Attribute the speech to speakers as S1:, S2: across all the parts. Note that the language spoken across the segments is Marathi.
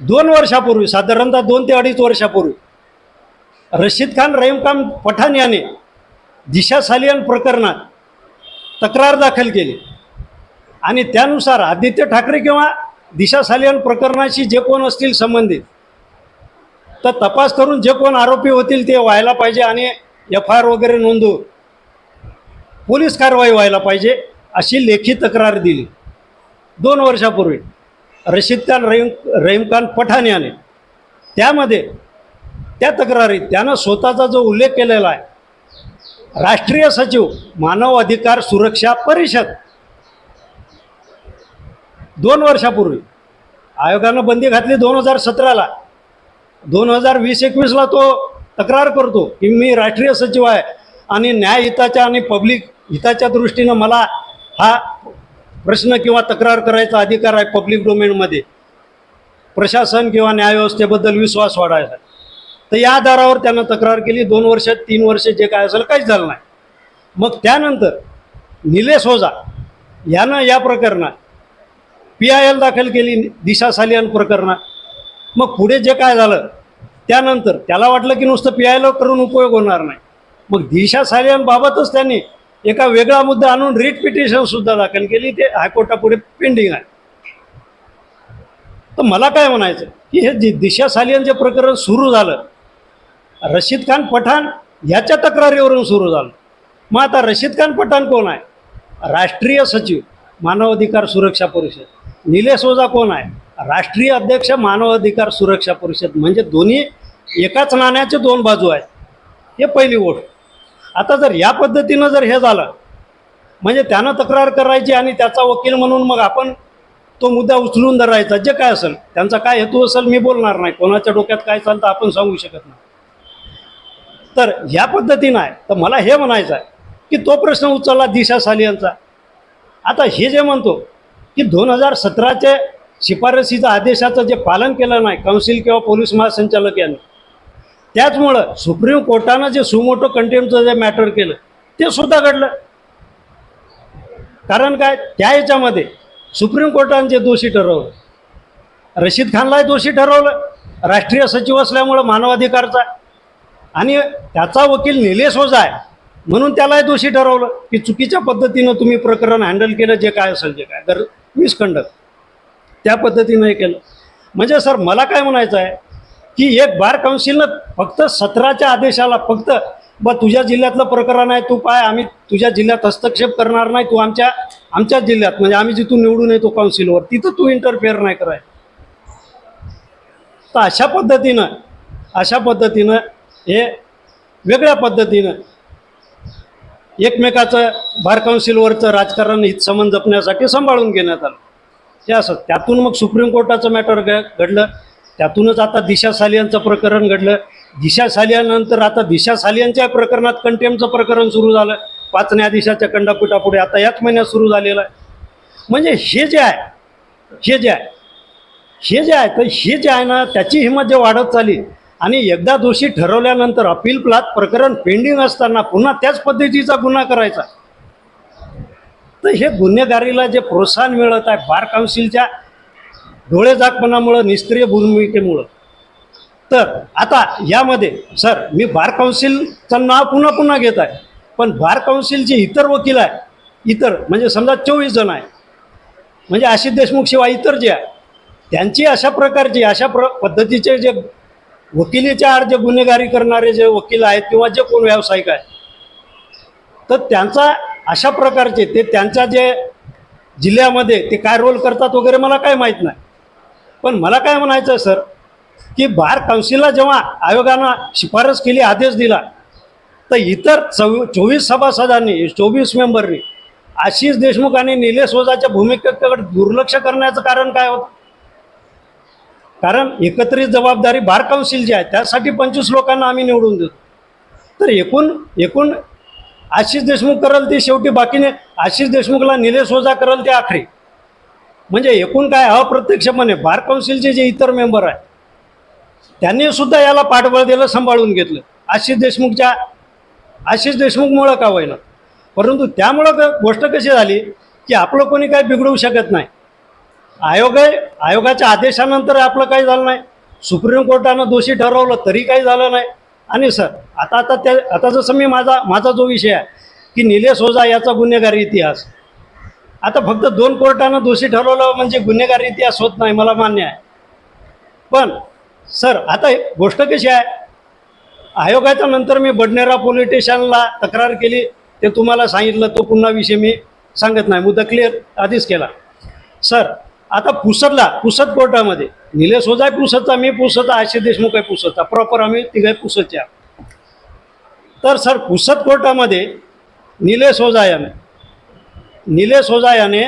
S1: दोन वर्षापूर्वी साधारणतः दोन ते अडीच वर्षापूर्वी रशीद खान रहीमखान पठाण याने दिशा सालियन प्रकरणात तक्रार दाखल केली. आणि त्यानुसार आदित्य ठाकरे किंवा दिशा सालियन प्रकरणाशी जे कोण असतील संबंधित तर तपास करून जे कोण आरोपी होतील ते व्हायला पाहिजे आणि एफ आय आर वगैरे नोंदवून पोलीस कारवाई व्हायला पाहिजे अशी लेखी तक्रार दिली. दोन वर्षापूर्वी. रशीद खान रहीम रहीमखान पठाण याने. त्यामध्ये त्या तक्रारीत त्यानं स्वतःचा जो उल्लेख केलेला आहे राष्ट्रीय सचिव मानव अधिकार सुरक्षा परिषद. दोन वर्षापूर्वी आयोगानं बंदी घातली दोन हजार सतराला. दोन हजार वीस एकवीसला तो तक्रार करतो की मी राष्ट्रीय सचिव आहे आणि न्याय हिताच्या आणि पब्लिक हिताच्या दृष्टीनं मला हा प्रश्न किंवा तक्रार करायचा अधिकार आहे पब्लिक डोमेनमध्ये प्रशासन किंवा न्यायव्यवस्थेबद्दल विश्वास वाढायचा. तर या आधारावर त्यानं तक्रार केली. दोन वर्ष तीन वर्ष जे काय असेल काहीच झालं नाही. मग त्यानंतर निलेश ओझा यानं या प्रकरणात पी आय एल दाखल केली दिशा सालियन प्रकरणात. मग पुढे जे काय झालं त्यानंतर त्याला वाटलं की नुसतं पी आय एल करून उपयोग होणार नाही. मग दिशा सालियनबाबतच त्यांनी एका वेगळा मुद्दा आणून रिट पिटिशनसुद्धा दाखल केली ते हायकोर्टापुढे पेंडिंग आहे. तर मला काय म्हणायचं की हे दिशा सालियन जे प्रकरण सुरू झालं रशीद खान पठाण ह्याच्या तक्रारीवरून सुरू झालं. मग आता रशीद खान पठाण कोण आहे? राष्ट्रीय सचिव मानवाधिकार सुरक्षा परिषद. निलेश ओझा कोण आहे? राष्ट्रीय अध्यक्ष मानवाधिकार सुरक्षा परिषद. म्हणजे दोन्ही एकाच नाण्याचे दोन बाजू आहेत. हे पहिली गोष्ट. आता जर या पद्धतीनं जर हे झालं म्हणजे त्यानं तक्रार करायची आणि त्याचा वकील म्हणून मग आपण तो मुद्दा उचलून धरायचा जे काय असेल त्यांचा काय हेतू असेल मी बोलणार नाही. कोणाच्या डोक्यात काय चालतं आपण सांगू शकत नाही. तर ह्या पद्धतीनं आहे. तर मला हे म्हणायचं आहे की तो प्रश्न उचलला दिशा सालियनचा आता हे जे म्हणतो की दोन हजार सतराच्या शिफारसीचं आदेशाचं जे पालन केलं नाही काउन्सिल किंवा पोलीस महासंचालक यांनी त्याचमुळं सुप्रीम कोर्टानं जे सुमोटो कंटेमचं जे मॅटर केलं ते सुद्धा घडलं. कारण काय? त्या ह्याच्यामध्ये सुप्रीम कोर्टानं जे दोषी ठरवलं रशीद खानलाही दोषी ठरवलं राष्ट्रीय सचिव असल्यामुळं मानवाधिकारचा आणि त्याचा वकील निलेश ओझा आहे म्हणून त्यालाही दोषी ठरवलं की चुकीच्या पद्धतीनं तुम्ही प्रकरण हँडल केलं जे काय असेल जे काय. तर मिसकंडक्ट त्या पद्धतीनं हे केलं. म्हणजे सर मला काय म्हणायचं आहे? की एक बार काउन्सिलनं फक्त सतराच्या आदेशाला फक्त ब तुझ्या जिल्ह्यातलं प्रकरण आहे तू पाय आम्ही तुझ्या जिल्ह्यात हस्तक्षेप करणार नाही तू आमच्या आमच्या जिल्ह्यात म्हणजे आम्ही जिथून निवडून येतो काउन्सिलवर तिथं तू इंटरफेअर नाही कराय. तर अशा पद्धतीनं अशा पद्धतीनं हे वेगळ्या पद्धतीनं एकमेकाचं बार काउन्सिलवरचं राजकारण हितसंबंध जपण्यासाठी सांभाळून घेण्यात आलं. हे असं त्यातून मग सुप्रीम कोर्टाचं मॅटर घडलं. त्यातूनच आता दिशा सालियांचं प्रकरण घडलं. दिशा सालियानंतर आता दिशा सालियांच्या प्रकरणात कंटेमचं प्रकरण सुरू झालं. पाच न्यायाधीशाच्या खंडापीठापुढे आता याच महिन्यात सुरू झालेलं आहे. म्हणजे हे जे आहे हे जे आहे हे जे आहे तर हे जे आहे ना त्याची हिंमत जे वाढत चालली आणि एकदा दोषी ठरवल्यानंतर अपील प्लात प्रकरण पेंडिंग असताना पुन्हा त्याच पद्धतीचा गुन्हा करायचा. तर हे गुन्हेगारीला जे प्रोत्साहन मिळत आहे बार काउन्सिलच्या डोळेझाकपणामुळं निष्क्रिय भूमिकेमुळं. तर आता यामध्ये सर मी बार काउन्सिलचं नाव पुन्हा पुन्हा घेत आहे. पण बार काउन्सिलचे इतर वकील आहे इतर म्हणजे समजा चोवीस जण आहे म्हणजे आशिष देशमुख शिवाय इतर जे आहे त्यांची अशा प्रकारची अशा प्र पद्धतीचे जे वकिलीच्या आड जे गुन्हेगारी करणारे जे वकील आहेत किंवा जे कोण व्यावसायिक आहेत तर त्यांचा अशा प्रकारचे ते त्यांच्या जे जिल्ह्यामध्ये ते काय रोल करतात वगैरे मला काय माहीत नाही. पण मला काय म्हणायचं सर की बार काउन्सिलला जेव्हा आयोगानं शिफारस केली आदेश दिला तर इतर चौ चोवीस सभासदांनी चोवीस मेंबरनी आशिष देशमुख आणि निलेश ओझाच्या भूमिकेकडे दुर्लक्ष करण्याचं कारण काय होतं? कारण एकत्रित जबाबदारी बार काउन्सिल जी आहे त्यासाठी पंचवीस लोकांना आम्ही निवडून देतो. तर एकूण एकूण आशिष देशमुख करल ते शेवटी बाकीने आशिष देशमुखला निलेश ओझा करल ते आखरी. म्हणजे एकूण काय अप्रत्यक्षपणे बार काउन्सिलचे जे इतर मेंबर आहे त्यांनी सुद्धा याला पाठबळ दिलं सांभाळून घेतलं. आशिष देशमुखच्या आशिष देशमुखमुळं का होईना? परंतु त्यामुळं क- गोष्ट कशी झाली की आपलं कोणी काय बिघडवू शकत नाही. आयोग आयोगाच्या आदेशानंतर आपलं काही झालं नाही. सुप्रीम कोर्टानं दोषी ठरवलं तरी काही झालं नाही. आणि सर आता आता त्या आता जसं मी माझा माझा जो विषय आहे की निलेश ओझा याचा गुन्हेगारी इतिहास. आता फक्त दोन कोर्टानं दोषी ठरवलं म्हणजे गुन्हेगार इतिहास होत नाही मला मान्य आहे. पण सर आता गोष्ट कशी आहे? आयोगाच्या नंतर मी बडनेरा पोलीस स्टेशनला तक्रार केली ते तुम्हाला सांगितलं तो पुन्हा विषय मी सांगत नाही. मुद्दा क्लिअर आधीच केला. सर आता पुसदला पुसद कोर्टामध्ये निलेश ओझा आहे पुसदचा मी पुसदचा आशिष देशमुख आहे पुसदचा. प्रॉपर आम्ही तिघे पुसदच्या तर सर पुसद कोर्टामध्ये निलेश ओझा याने निलेश ओझा याने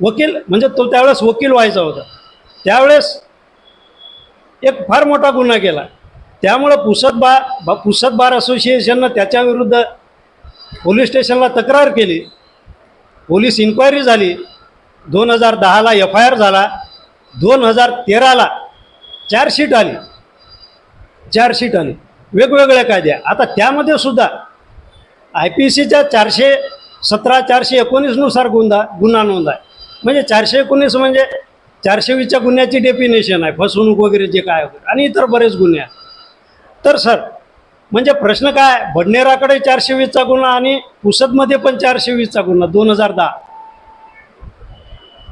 S1: वकील म्हणजे तो त्यावेळेस वकील व्हायचा होता. त्यावेळेस एक फार मोठा गुन्हा केला. त्यामुळं पुसद बा बा पुसद बार असोसिएशननं त्याच्याविरुद्ध पोलीस स्टेशनला तक्रार केली. पोलीस इन्क्वायरी झाली. दोन हजार दहाला एफ आय आर झाला. दोन हजार तेराला चार्जशीट आली. चार्जशीट आली. वेगवेगळ्या कायद्या. आता त्यामध्ये सुद्धा आय पी सीच्या चारशे सतरा चारशे एकोणीसनुसार गुन्हा गुन्हा नोंद आहे. म्हणजे चारशे एकोणीस म्हणजे चारशे वीसच्या गुन्ह्याची डेफिनेशन आहे. फसवणूक वगैरे जे काय वगैरे आणि इतर बरेच गुन्हे आहेत. तर सर म्हणजे प्रश्न काय? बडनेराकडे चारशे वीसचा गुन्हा आणि पुसदमध्ये पण चारशे वीसचा गुन्हा दोन हजार दहा.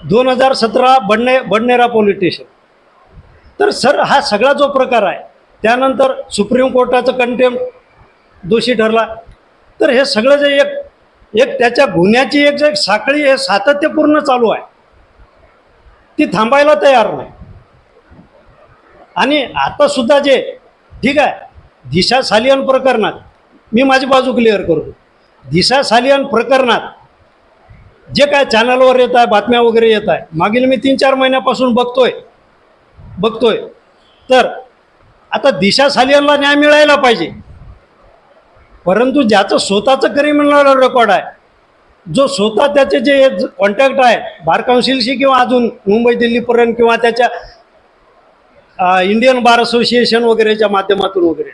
S1: दोन हजार सतरा बडने बडनेरा पोलीस स्टेशन. तर सर हा सगळा जो प्रकार आहे त्यानंतर सुप्रीम कोर्टाचं कंटेम दोषी ठरला. तर हे सगळं जे एक एक त्याच्या गुन्ह्याची एक जे साखळी हे सातत्यपूर्ण चालू आहे. ती थांबायला तयार नाही. आणि आता सुद्धा जे ठीक आहे दिशा सालियन प्रकरणात मी माझी बाजू क्लिअर करतो. दिशा सालियन प्रकरणात जे काय चॅनलवर येत आहे बातम्या वगैरे येत आहे मागील मी तीन चार महिन्यापासून बघतोय बघतोय. तर आता दिशा सालियनला न्याय मिळायला पाहिजे. परंतु ज्याचं स्वतःचं क्रिमिनल रेकॉर्ड आहे जो स्वतः त्याचे जे कॉन्टॅक्ट आहे बार काउन्सिलशी किंवा अजून मुंबई दिल्लीपर्यंत किंवा त्याच्या इंडियन बार असोसिएशन वगैरेच्या माध्यमातून वगैरे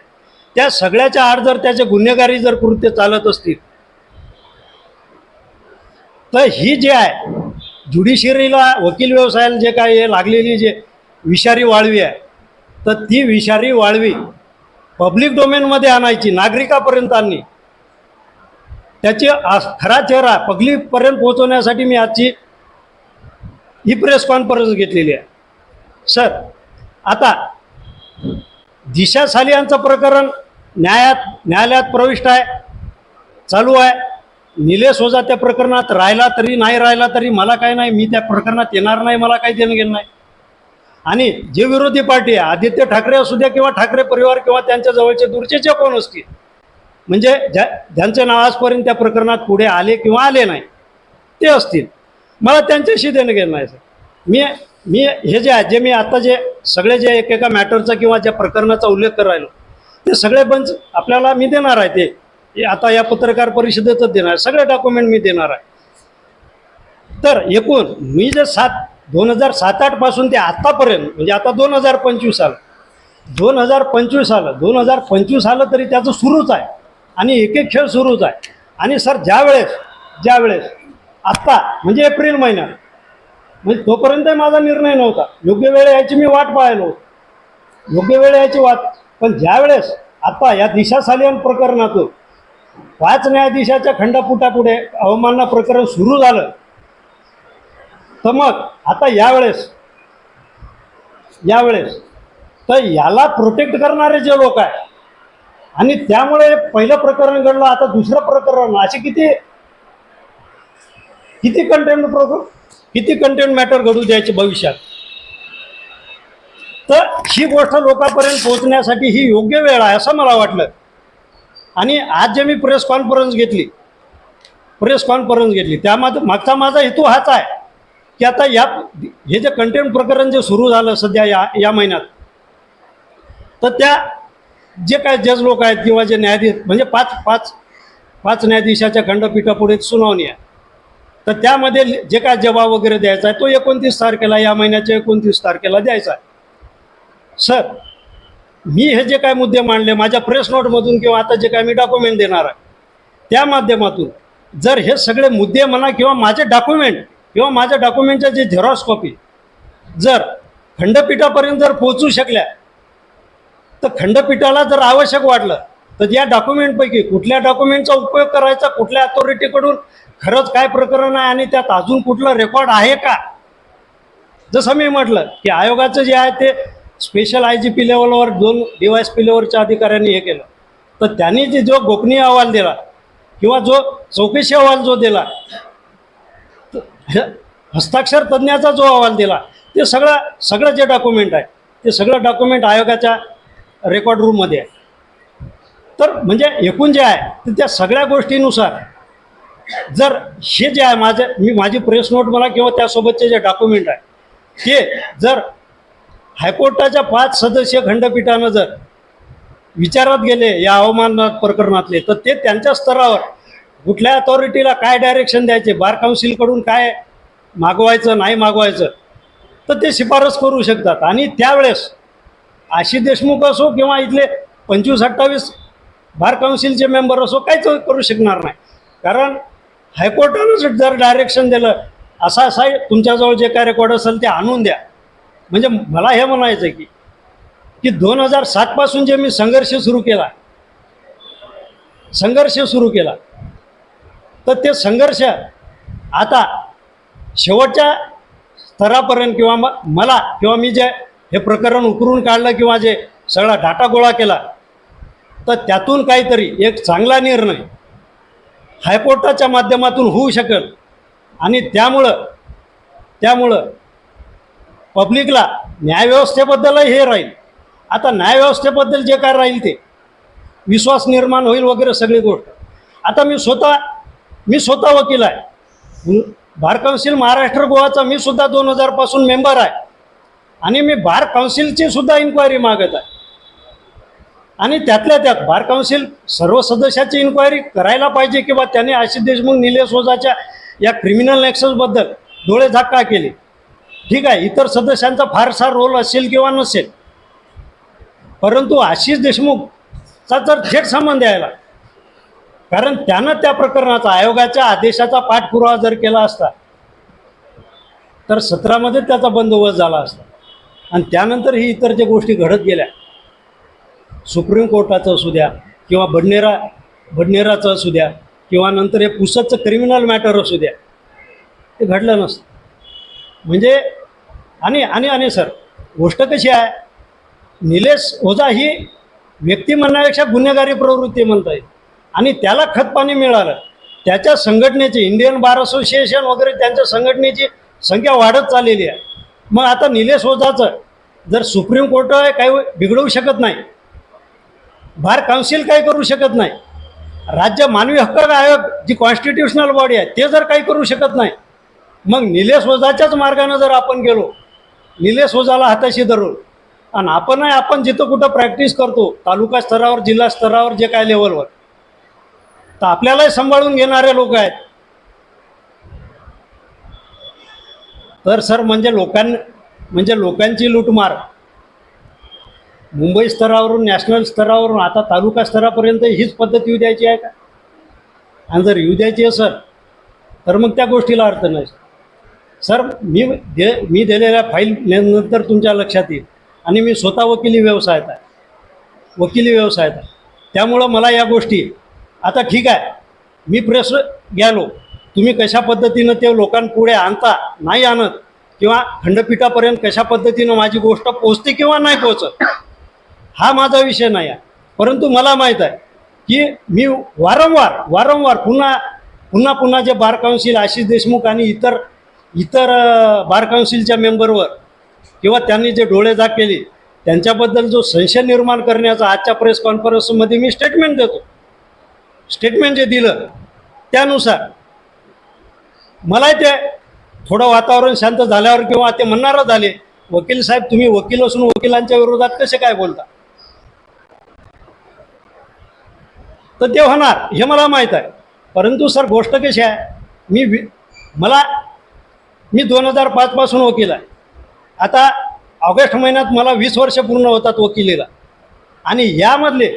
S1: त्या सगळ्याच्या आड जर त्याचे गुन्हेगारी जर कृत्य चालत असतील तर ही जे आहे ज्युडिशियरीला वकील व्यवसायाला जे काय हे लागलेली जे विषारी वाळवी आहे तर ती विषारी वाळवी पब्लिक डोमेनमध्ये आणायची नागरिकापर्यंत आणणे त्याची खरा चेहरा पब्लिकपर्यंत पोहोचवण्यासाठी मी आजची ही प्रेस कॉन्फरन्स घेतलेली आहे. सर आता दिशा सालियांचं प्रकरण न्यायात न्यायालयात प्रविष्ट आहे चालू आहे. निलेश ओझा त्या प्रकरणात राहिला तरी नाही राहिला तरी मला काय नाही मी त्या प्रकरणात येणार नाही मला काही देणं घेणं नाही. आणि जे विरोधी पार्टी आहे आदित्य ठाकरे असू द्या किंवा ठाकरे परिवार किंवा त्यांच्या जवळचे दूरचे जे कोण असतील? म्हणजे ज्या ज्यांचे नाव आजपर्यंत त्या प्रकरणात पुढे आले किंवा आले नाही ते असतील. मला त्यांच्याशी देणं घेणं नाही सर. मी मी हे जे आहे जे मी आता जे सगळे जे एकेका मॅटरचा किंवा ज्या प्रकरणाचा उल्लेख करायलो ते सगळे बंच आपल्याला मी देणार आहे ते. आता या पत्रकार परिषदेतच देणार आहे. सगळे डॉक्युमेंट मी देणार आहे. तर एकूण मी जे सात दोन हजार सात आठपासून ते आत्तापर्यंत म्हणजे आता दोन हजार पंचवीस आलं दोन हजार पंचवीस आलं दोन हजार पंचवीस आलं तरी त्याचं सुरूच आहे. आणि एक एक खेळ सुरूच आहे. आणि सर ज्यावेळेस ज्यावेळेस आत्ता म्हणजे एप्रिल महिन्यात म्हणजे तोपर्यंत माझा निर्णय नव्हता. योग्य वेळ यायची मी वाट पाहिलो. योग्य वेळ यायची वाट पण ज्यावेळेस आत्ता या दिशा सालियन प्रकरणातून पाच न्यायाधीशाच्या खंडपुटापुढे अवमानना प्रकरण सुरू झालं तर मग आता यावेळेस यावेळेस तर याला प्रोटेक्ट करणारे जे लोक आहे आणि त्यामुळे पहिलं प्रकरण घडलं आता दुसरं प्रकरण असे किती किती कंटेंट प्रकरण किती कंटेंट मॅटर घडू द्यायचे भविष्यात? तर ही गोष्ट लोकांपर्यंत पोहोचण्यासाठी ही योग्य वेळ आहे असं मला वाटलं. आणि आज जे मी प्रेस कॉन्फरन्स घेतली प्रेस कॉन्फरन्स घेतली त्यामध्ये मागचा माझा हेतू हाच आहे. की आता या हे जे कंटेंट प्रकरण जे सुरू झालं सध्या या या महिन्यात तर त्या जे काय जज लोक आहेत किंवा जे न्यायाधीश म्हणजे पाच पाच पाच न्यायाधीशाच्या खंडपीठापुढे सुनावणी आहे. तर त्यामध्ये जे काय जबाब वगैरे द्यायचा आहे तो एकोणतीस तारखेला या महिन्याच्या एकोणतीस तारखेला द्यायचा आहे. सर मी हे जे काय मुद्दे मांडले माझ्या प्रेस नोटमधून किंवा आता जे काय मी डॉक्युमेंट देणार आहे त्या माध्यमातून जर हे सगळे मुद्दे म्हणा किंवा माझे डॉक्युमेंट किंवा माझ्या डॉक्युमेंटच्या जे झेरॉक्स कॉपी जर खंडपीठापर्यंत जर पोहोचू शकल्या तर खंडपीठाला जर आवश्यक वाटलं तर या डॉक्युमेंटपैकी कुठल्या डॉक्युमेंटचा उपयोग करायचा कुठल्या अथॉरिटीकडून खरंच काय प्रकरण आहे आणि त्यात अजून कुठलं रेकॉर्ड आहे का? जसं मी म्हटलं की आयोगाचं जे आहे ते स्पेशल आय जी पी लेवलवर दोन डी वाय एस पी लेवलच्या अधिकाऱ्यांनी हे केलं. तर त्यांनी जे जो गोपनीय अहवाल दिला किंवा जो चौकशी अहवाल जो दिला हस्ताक्षर तज्ज्ञाचा जो अहवाल दिला ते सगळं सगळं जे डॉक्युमेंट आहे ते सगळं डॉक्युमेंट आयोगाच्या रेकॉर्ड रूममध्ये आहे. तर म्हणजे एकूण जे आहे ते त्या सगळ्या गोष्टीनुसार जर हे जे आहे माझं मी माझी प्रेस नोट मला किंवा त्यासोबतचे जे डॉक्युमेंट आहे ते जर हायकोर्टाच्या पाच सदस्यीय खंडपीठानं जर विचारात गेले या अवमान प्रकरणातले तर ते त्यांच्या स्तरावर कुठल्या अथॉरिटीला काय डायरेक्शन द्यायचे? बार काउन्सिलकडून काय मागवायचं नाही मागवायचं? तर ते शिफारस करू शकतात. आणि त्यावेळेस आशिष देशमुख असो किंवा इथले पंचवीस अठ्ठावीस बार काउन्सिलचे मेंबर असो काहीच करू शकणार नाही. कारण हायकोर्टानं जर डायरेक्शन दिलं असा असा तुमच्याजवळ जे काय रेकॉर्ड असेल ते आणून द्या. म्हणजे मला हे म्हणायचं की की दोन हजार सातपासून जे मी संघर्ष सुरू केला संघर्ष सुरू केला तर ते संघर्ष आता शेवटच्या स्तरापर्यंत किंवा म मला किंवा मी जे हे प्रकरण उकरून काढलं किंवा जे सगळा डाटा गोळा केला तर त्यातून काहीतरी एक चांगला निर्णय हायकोर्टाच्या माध्यमातून होऊ शकेल. आणि त्यामुळं त्यामुळं पब्लिकला न्यायव्यवस्थेबद्दलही हे राहील. आता न्यायव्यवस्थेबद्दल जे काय राहील ते विश्वास निर्माण होईल वगैरे सगळी गोष्ट. आता मी स्वतः मी स्वतः वकील आहे. बार काउन्सिल महाराष्ट्र गोवाचा मी सुद्धा दोन हजारपासून मेंबर आहे. आणि मी बार काउन्सिलची सुद्धा इन्क्वायरी मागत आहे. आणि त्यातल्या त्यात बार काउन्सिल सर्व सदस्याची इन्क्वायरी करायला पाहिजे किंवा त्याने आशिष देशमुख निलेश ओझाच्या या क्रिमिनल नेक्सेसबद्दल डोळे झाक का केले. ठीक आहे इतर सदस्यांचा फारसा रोल असेल किंवा नसेल. परंतु आशिष देशमुखचा जर थेट संबंध यायला कारण त्यानं त्या प्रकरणाचा आयोगाच्या आदेशाचा पाठपुरावा जर केला असता तर सत्रामध्ये त्याचा बंदोबस्त झाला असता. आणि त्यानंतर ही इतर ज्या गोष्टी घडत गेल्या सुप्रीम कोर्टाचं असू द्या किंवा बडनेरा बडनेराचं असू द्या किंवा नंतर हे पुसतचं क्रिमिनल मॅटर असू द्या ते घडलं नसतं. म्हणजे आणि आणि आणि सर गोष्ट कशी आहे? निलेश ओझा ही व्यक्ती म्हणण्यापेक्षा गुन्हेगारी प्रवृत्ती म्हणता येईल. आणि त्याला खतपाणी मिळालं. त्याच्या संघटनेची इंडियन बार असोसिएशन वगैरे त्यांच्या संघटनेची संख्या वाढत चाललेली आहे. मग आता निलेश ओझाचं जर सुप्रीम कोर्ट काही बिघडवू शकत नाही बार काउन्सिल काही करू शकत नाही राज्य मानवी हक्क आयोग जी कॉन्स्टिट्युशनल बॉडी आहे ते जर काही करू शकत नाही मग निलेश ओझाच्याच मार्गानं जर आपण गेलो निलेश ओझाला हाताशी धरून आणि आपण आपण जिथं कुठं प्रॅक्टिस करतो तालुका स्तरावर जिल्हा स्तरावर जे काय लेवलवर तर आपल्यालाही सांभाळून घेणारे लोक आहेत. तर सर म्हणजे लोकां म्हणजे लोकांची लूटमार. मुंबई स्तरावरून नॅशनल स्तरावरून आता तालुका स्तरापर्यंत हीच पद्धत येऊ द्यायची आहे का? आणि जर येऊ द्यायची आहे सर तर मग त्या गोष्टीला अर्थ नाही. सर मी दे मी दिलेल्या फाईल नंतर तुमच्या लक्षात येईल. आणि मी स्वतः वकिली व्यवसायात आहे. वकिली व्यवसायात आहे. त्यामुळं मला या गोष्टी आता ठीक आहे. मी प्रश्न गेलो. तुम्ही कशा पद्धतीनं ते लोकांपुढे आणता नाही आणत किंवा खंडपीठापर्यंत कशा पद्धतीनं माझी गोष्ट पोचते किंवा नाही पोचत हा माझा विषय नाही आहे. परंतु मला माहीत आहे की मी वारंवार वारंवार पुन्हा पुन्हा पुन्हा जे बार काउन्सिल आशिष देशमुख आणि इतर इतर बार काउन्सिलच्या मेंबरवर किंवा त्यांनी जे डोळे जाग केली त्यांच्याबद्दल जो संशय निर्माण करण्याचा आजच्या प्रेस कॉन्फरन्समध्ये मी स्टेटमेंट देतो. स्टेटमेंट जे दिलं त्यानुसार मलाही ते थोडं वातावरण शांत झाल्यावर किंवा ते म्हणणारच झाले वकील साहेब तुम्ही वकील असून वकिलांच्या विरोधात कसे काय बोलता? तर ते होणार हे मला माहीत आहे. परंतु सर गोष्ट कशी आहे मी मला मी दोन हजार पाचपासून वकील आहे. आता ऑगस्ट महिन्यात मला वीस वर्ष पूर्ण होतात वकिलीला. आणि यामधले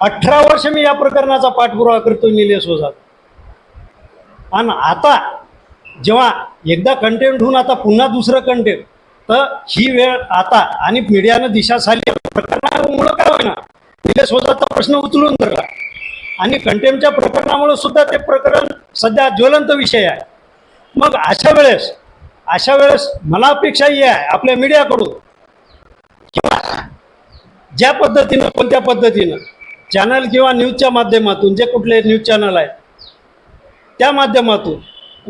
S1: अठरा वर्ष मी या प्रकरणाचा पाठपुरावा करतो निलेश ओझा आणि आता जेव्हा एकदा कंटेंट होऊन आता पुन्हा दुसरं कंटेंट तर ही वेळ आता आणि मीडियानं दिशा साली प्रकरणामुळं काय होईना? निलेश ओझाचा प्रश्न उचलून धरला. आणि कंटेमच्या प्रकरणामुळे सुद्धा ते प्रकरण सध्या ज्वलंत विषय आहे. मग अशा वेळेस अशा वेळेस मला अपेक्षा ही आहे आपल्या मीडियाकडून किंवा ज्या पद्धतीनं कोणत्या पद्धतीनं चॅनल किंवा न्यूजच्या माध्यमातून जे कुठले न्यूज चॅनल आहे त्या माध्यमातून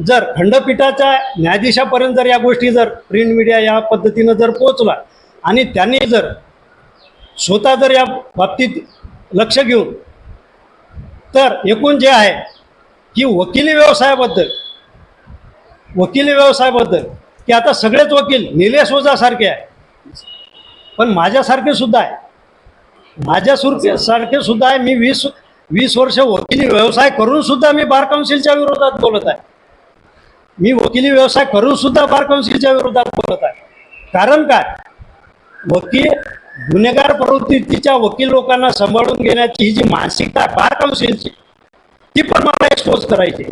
S1: जर खंडपीठाच्या न्यायाधीशापर्यंत जर या गोष्टी जर प्रिंट मीडिया या पद्धतीनं जर पोचला आणि त्यांनी जर स्वतः जर या बाबतीत लक्ष घेऊन तर एकूण जे आहे की वकिली व्यवसायाबद्दल वकिली व्यवसायाबद्दल की आता सगळेच वकील निलेश ओझासारखे आहे पण माझ्यासारखे सुद्धा आहे. माझ्या सुरखे सारखे सुद्धा आहे. मी वीस वीस वर्ष वकिली व्यवसाय करून सुद्धा मी बार काउन्सिलच्या विरोधात बोलत आहे. मी वकिली व्यवसाय करून सुद्धा बार काउन्सिलच्या विरोधात बोलत आहे. कारण काय? वकील गुन्हेगार प्रवृत्तीच्या वकील लोकांना सांभाळून घेण्याची ही जी मानसिकता बार काउन्सिलची ती पण मला एक्सपोज करायची